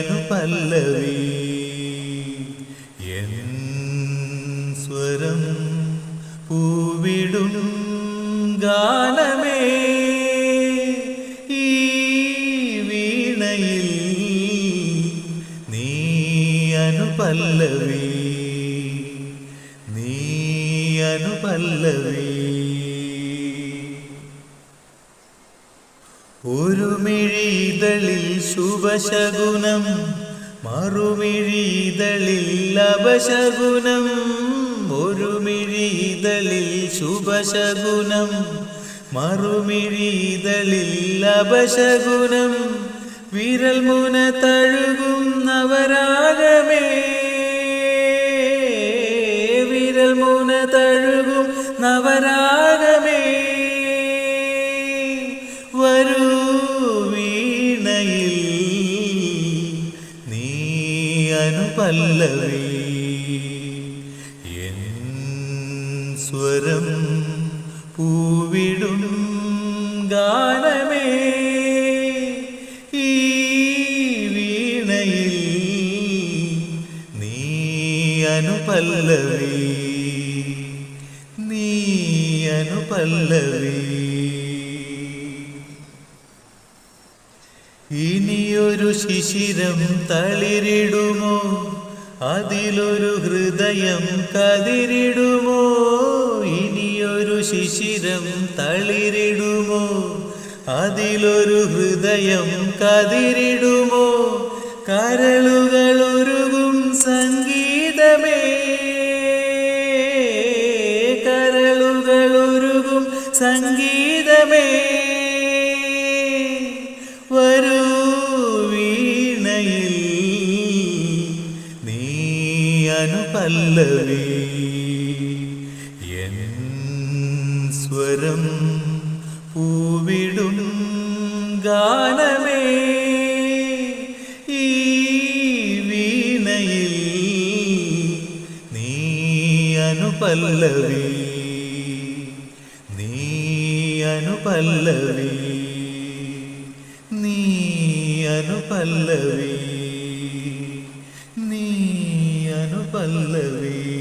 അനുപല്ലവി N സ്വരം പൂവിടും ഗാനമേ. ഈ വീണയിൽ നീ അനുപല്ലവി. നീ അനുപല്ലവി. മിഴിതളിൽ ശുഭശകുനം മറുമിഴിതളിൽ അപശകുനം. ഒരു മിഴിതളിൽ ശുഭശകുനം മറുമിഴിതളിൽ അപശകുനം. വിരൽ മുന തഴുകും നവരാഗമേ വിരൽ മുന തഴുകും നവരാഗമേ അനുപല്ലവി എൻ സ്വരം പൂവിടും ഗാനമേ. ഈ വീണയിൽ നീ അനുപല്ലവി. നീ അനുപല്ലവി. ഇനിയൊരു ശിശിരം തളിരിടുമോ? അതിലൊരു ഹൃദയം കതിരിടുമോ? ഇനിയൊരു ശിശിരം തളിരിടുമോ? അതിലൊരു ഹൃദയം കതിരിടുമോ? കരളുകൾ ഒരുകും സംഗീതമേ. കരളുകൾ ഒരുകും സംഗീതമേ. അനുപല്ലവി എൻ സ്വരം പൂവിടും ഗാനമേ. ഈ വീണയിൽ നീ അനുപല്ലവി നീ അനുപല്ലവി നീ അനുപല്ലവി നീ അനുപല്ലവി